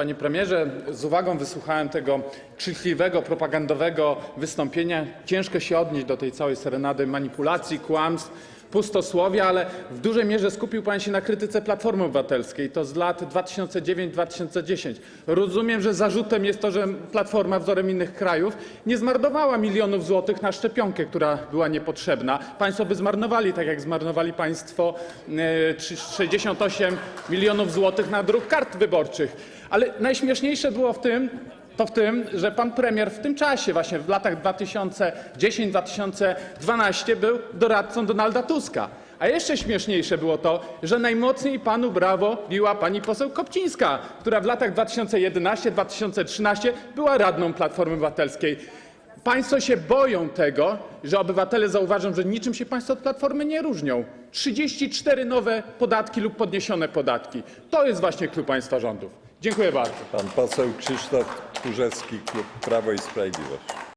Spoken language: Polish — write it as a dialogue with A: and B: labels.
A: Panie premierze, z uwagą wysłuchałem tego krzykliwego, propagandowego wystąpienia. Ciężko się odnieść do tej całej serenady manipulacji, kłamstw, pustosłowia, ale w dużej mierze skupił pan się na krytyce Platformy Obywatelskiej, to z lat 2009-2010. Rozumiem, że zarzutem jest to, że Platforma wzorem innych krajów nie zmarnowała milionów złotych na szczepionkę, która była niepotrzebna. Państwo by zmarnowali, tak jak zmarnowali państwo e, trzy- 68 milionów złotych na druk kart wyborczych. Ale najśmieszniejsze było w tym, to w tym, że pan premier w tym czasie, właśnie w latach 2010-2012 był doradcą Donalda Tuska. A jeszcze śmieszniejsze było to, że najmocniej panu brawo biła pani poseł Kopcińska, która w latach 2011-2013 była radną Platformy Obywatelskiej. Państwo się boją tego, że obywatele zauważą, że niczym się państwo od Platformy nie różnią. 34 nowe podatki lub podniesione podatki. To jest właśnie klucz państwa rządów. Dziękuję bardzo.
B: Pan poseł Krzysztof Tchórzewski, klub Prawo i Sprawiedliwość.